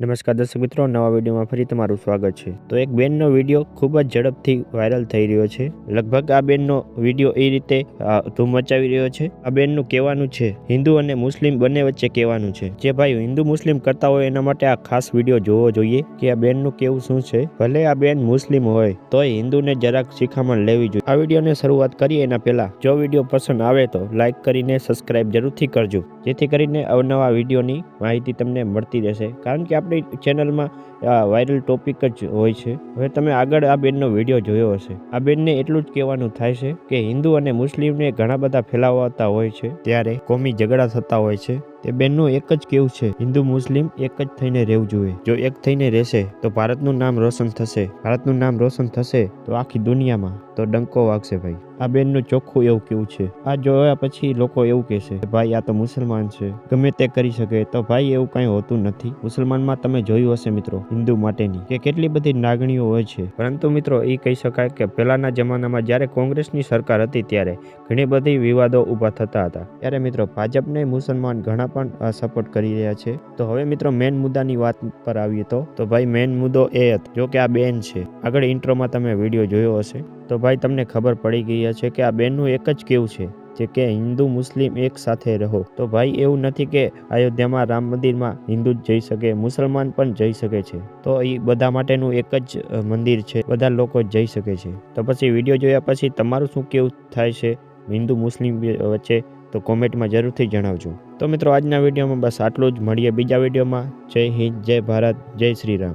નમસ્કાર દર્શક મિત્રો, નવા વિડીયોમાં ફરી તમારું સ્વાગત છે. તો એક બેનનો વીડિયો ખૂબ જ ઝડપથી વાયરલ થઈ રહ્યો છે. લગભગ આ બેનનો વીડિયો એ રીતે ધૂમ મચાવી રહ્યો છે. આ બેનનું કહેવાનું છે, હિન્દુ અને મુસ્લિમ બંને વચ્ચે કહેવાનું છે. જે ભાઈ હિન્દુ મુસ્લિમ કરતા હોય એના માટે આ ખાસ વીડિયો જોવો જોઈએ કે આ બેનનું કેવું શું છે. ભલે આ બેન મુસ્લિમ હોય, તોય હિન્દુને જરાક શિખામણ લેવી જોઈએ. આ વિડીયોને શરૂઆત કરીએ એના પહેલા. જો વીડિયો પસંદ આવે તો લાઇક કરીને સબસ્ક્રાઇબ જરૂરથી કરજો. જેથી કરીને અવનવા વિડીયોની માહિતી તમને મળતી રહેશે. કારણ કે આપણી ચેનલમાં આ વાયરલ ટોપિક જ હોય છે. હવે તમે આગળ આ બેનનો વીડિયો જોયો હશે. આ બેનને એટલું જ કહેવાનું થાય છે કે હિન્દુ અને મુસ્લિમને ઘણા બધા ફેલાવતા હોય છે. ત્યારે કોમી ઝઘડા થતા હોય છે. તે બેનનું એક જ કેવું છે, હિન્દુ મુસ્લિમ એક જ થઈને રહેવું જોઈએ. જો એક થઈને રહેશે, તો ભારતનું નામ રોશન થશે. ભારતનું નામ રોશન થશે, તો આખી દુનિયામાં તો ડંકો વાગશે ભાઈ. આ બેનનું ચોખ્ખું એવું કેવું છે. આ જોયા પછી લોકો એવું કહેશે કે ભાઈ, આ તો મુસલમાન છે. ગમે તે કરી શકે, તો ભાઈ, એવું કાંઈ હોતું નથી. મુસલમાનમાં તમે જોયું હશે મિત્રો, હિન્દુ માટેની, કે કેટલી બધી લાગણીઓ હોય છે. પરંતુ મિત્રો એ કહી શકાય કે પહેલાના જમાનામાં જ્યારે કોંગ્રેસની સરકાર હતી, ત્યારે ઘણી બધી વિવાદો ઊભા થતા હતા. ત્યારે મિત્રો, ભાજપને મુસલમાન ઘણા પણ સપોર્ટ કરી રહ્યા છે. તો હવે મિત્રો મેન મુદ્દાની વાત પર આવીએ તો. તો ભાઈ મેન મુદ્દો એ હતો જો કે આ બેન છે. આગળ ઇન્ટ્રોમાં તમે વીડિયો જોયો હશે. તો ભાઈ, તમને ખબર પડી ગઈ હશે કે આ બેનનું એક જ કેવું છે, જે કે હિન્દુ મુસ્લિમ એક સાથે રહો. તો ભાઈ, એવું નથી કે અયોધ્યામાં રામ મંદિરમાં હિન્દુ જ જઈ શકે, મુસલમાન પણ જઈ શકે છે. તો એ બધા માટેનું એક જ મંદિર છે, બધા લોકો જઈ શકે છે. તો પછી વીડિયો જોયા પછી તમારું શું કેવું થાય છે? હિન્દુ મુસ્લિમ વચ્ચે તો કોમેન્ટમાં જરૂરથી જણાવજો. તો મિત્રો, આજના વિડીયોમાં બસ આટલું જ. મળીએ બીજા વિડીયોમાં. જય હિન્દ, જય ભારત, જય શ્રી રામ.